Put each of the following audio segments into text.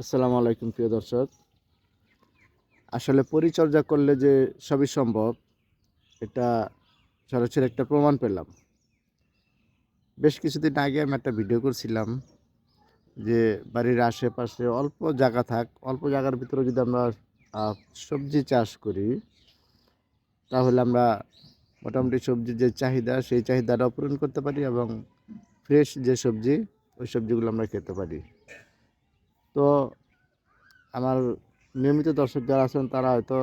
আসসালামু আলাইকুম, প্রিয় দর্শক। আসলে পরিচর্যা করলে যে সবই সম্ভব, এটা সরাসরি একটা প্রমাণ পেলাম। বেশ কিছুদিন আগে আমি একটা ভিডিও করছিলাম যে বাড়ির আশেপাশে অল্প জায়গা থাক, অল্প জায়গার ভিতরে যদি আমরা সবজি চাষ করি, তাহলে আমরা মোটামুটি সবজির যে চাহিদা, সেই চাহিদাটা পূরণ করতে পারি এবং ফ্রেশ যে সবজি, ওই সবজিগুলো আমরা খেতে পারি। তো আমার নিয়মিত দর্শক যারা আছেন, তারা হয়তো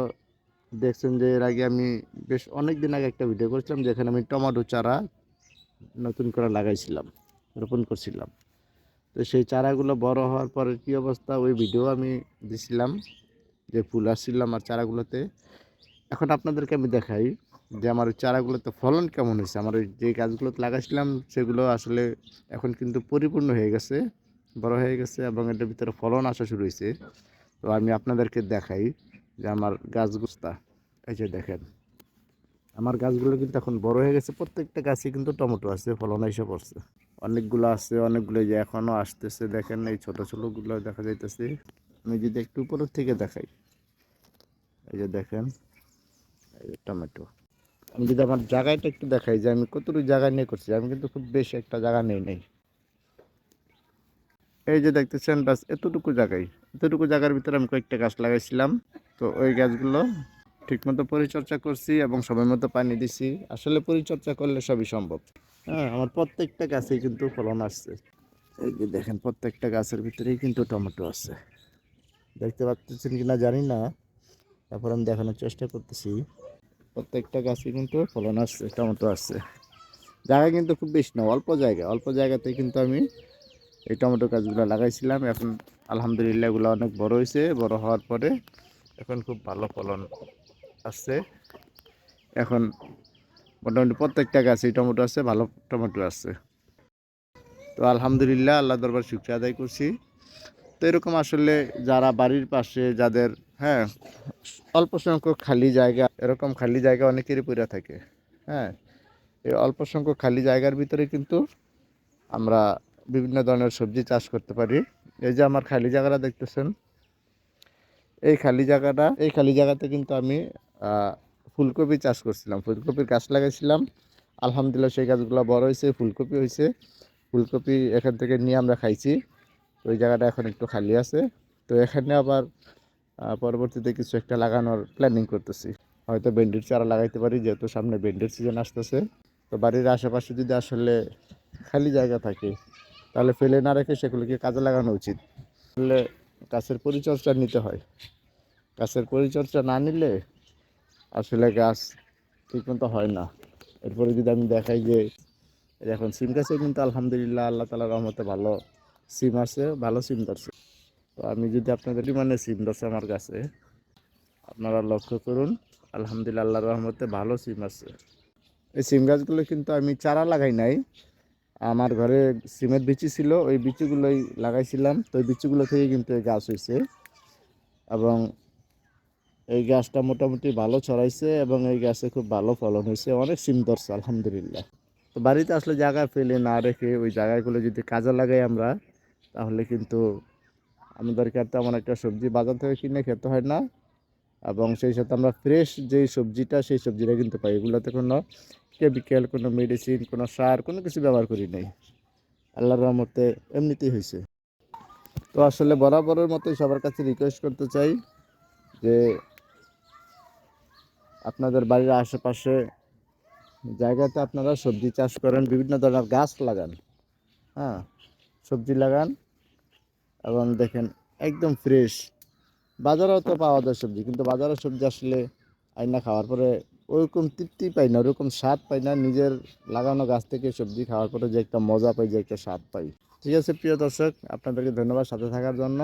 দেখছেন যে এর আগে আমি বেশ অনেক দিন আগে একটা ভিডিও করেছিলাম, যেখানে আমি টমেটো চারা নতুন করে লাগাইছিলাম, রোপণ করছিলাম। তো সেই চারাগুলো বড় হওয়ার পরে কী অবস্থা? ওই ভিডিও আমি দিছিলাম, যে ফুল আসছিল আমার চারাগুলোতে। এখন আপনাদেরকে আমি দেখাই যে আমার ওই চারাগুলোতে ফলন কেমন হয়েছে। আমার ওই যে গাছগুলোতে লাগাইছিলাম, সেগুলো আসলে এখন কিন্তু পরিপূর্ণ হয়ে গেছে। বড় হয়ে গেছে এবং এটার ভিতরে ফলন আসা শুরু হয়েছে। তো আমি আপনাদেরকে দেখাই যে আমার গাছগুস্তা এই যে দেখেন। আমার গাছগুলো কিন্তু এখন বড় হয়ে গেছে, প্রত্যেকটা গাছে কিন্তু টমেটো আছে, ফলন এসে পড়ছে। অনেকগুলো আছে, অনেকগুলো যে এখনও আসতেছে, দেখেন এই ছোটো ছোটোগুলো দেখা যাইতেছে। আমি যদি একটু উপরের থেকে দেখাই, এই যে দেখেন, এই যে টমেটো। আমি যদি আমার জায়গাটা একটু দেখাই যে আমি কতটুকু জায়গা নিয়ে করছি, আমি কিন্তু খুব বেশি একটা জায়গা নেই নেই। এই যে দেখতেছেন বাস এতটুকু জায়গায়, এতটুকু জায়গার ভিতরে আমি কয়েকটা গাছ লাগাইছিলাম। তো ওই গাছগুলো ঠিকমতো পরিচর্যা করছি এবং সময় মতো পানি দিছি। আসলে পরিচর্যা করলে সবই সম্ভব। হ্যাঁ আমার প্রত্যেকটা গাছেই কিন্তু ফলন আসছে। এই যে দেখেন, প্রত্যেকটা গাছের ভিতরেই কিন্তু টমেটো আছে। দেখতে পাচ্ছেন কি না জানি না। তারপর আমি দেখানোর চেষ্টা করতেছি। প্রত্যেকটা গাছে কিন্তু ফলন আসছে, টমেটো আসছে। জায়গা কিন্তু খুব বেশি না, অল্প জায়গা। অল্প জায়গাতে কিন্তু আমি এই টমেটো গাছগুলো লাগাইছিলাম। এখন আলহামদুলিল্লাহ এগুলো অনেক বড় হয়েছে বড় হওয়ার পরে এখন খুব ভালো ফলন আসছে এখন মোটামুটি প্রত্যেকটা গাছেই টমেটো আছে, ভালো টমেটো আছে। তো আলহামদুলিল্লাহ আল্লাহ দরবার শুক্রিয়া আদায় করছি। তো এরকম আসলে যারা বাড়ির পাশে যাদের হ্যাঁ অল্প সংখ্যক খালি জায়গা, এরকম খালি জায়গা অনেকেরই পড়ে থাকে। হ্যাঁ এই অল্প সংখ্যক খালি জায়গার ভিতরে কিন্তু আমরা বিভিন্ন ধরনের সবজি চাষ করতে পারি। এই যে আমার খালি জায়গাটা দেখতেছেন, এই খালি জায়গাটা, এই খালি জায়গাতে কিন্তু আমি ফুলকপি চাষ করছিলাম। ফুলকপির গাছ লাগাইছিলাম। আলহামদুলিল্লাহ সেই গাছগুলো বড় হয়েছে, ফুলকপি হয়েছে। ফুলকপি এখান থেকে নিয়ে আমরা খাইছি। তো ওই জায়গাটা এখন একটু খালি আছে। তো এখানে আবার পরবর্তীতে কিছু একটা লাগানোর প্ল্যানিং করতেছি। হয়তো ভেন্ডির চারা লাগাইতে পারি, যেহেতু সামনে ভেন্ডির সিজন আসতেছে। তো বাড়ির আশেপাশে যদি আসলে খালি জায়গা থাকে তাহলে ফেলে না রেখে সেগুলোকে কাজে লাগানো উচিত। আসলে গাছের পরিচর্যা নিতে হয়। গাছের পরিচর্যা না নিলে আসলে গাছ ঠিকমতো হয় না। এরপরে যদি আমি দেখাই যে এখন সিম গাছে কিন্তু আলহামদুলিল্লাহ আল্লাহ তালা রহমতে ভালো সিম আছে, ভালো সিম ধরছে। তো আমি যদি আপনাদের মানে সিম ধরছে আমার কাছে আপনারা লক্ষ্য করুন, আলহামদুলিল্লাহ আল্লাহ রহমতে ভালো সিম আছে। এই সিম গাছগুলো কিন্তু আমি চারা লাগাই নাই আমার ঘরে সিমের বিচি ছিল, ওই বিচিগুলোই লাগাইছিলাম। তো ওই বিচিগুলো থেকে কিন্তু এই গাছ হয়েছে এবং এই গাছটা মোটামুটি ভালো ছড়াইছে এবং এই গাছে খুব ভালো ফলন হয়েছে অনেক সিম ধরছে, আলহামদুলিল্লাহ। তো বাড়িতে আসলে জায়গা ফেলে না রেখে ওই জায়গাগুলো যদি কাজে লাগাই আমরা, তাহলে কিন্তু আমাদেরকে তেমন একটা সবজি বাজার থেকে কিনে খেতে হয় না। এবং সেই সাথে আমরা ফ্রেশ যেই সবজিটা, সেই সবজিটা কিন্তু পাই। এগুলোতে কোনো কেমিক্যাল কোনো মেডিসিন কোনো সার, কোনো কিছু ব্যবহার করি নাই। আল্লাহর রহমতে এমনিতেই হয়েছে তো আসলে বরাবরের মতোই সবার কাছে রিকোয়েস্ট করতে চাই যে আপনাদের বাড়ির আশেপাশে জায়গাতে আপনারা সবজি চাষ করেন, বিভিন্ন ধরনের গাছ লাগান। হ্যাঁ সবজি লাগান এবং দেখেন একদম ফ্রেশ বাজারেও তো পাওয়া যায় সবজি, কিন্তু বাজারের সবজি আসলে আইনা খাওয়ার পরে ওরকম তৃপ্তি পাই না ওরকম স্বাদ পাই না, নিজের লাগানো গাছ থেকে সবজি খাওয়ার পরে যে একটা মজা পাই, যে একটা স্বাদ পাই। ঠিক আছে, প্রিয় দর্শক, আপনাদেরকে ধন্যবাদ সাথে থাকার জন্য।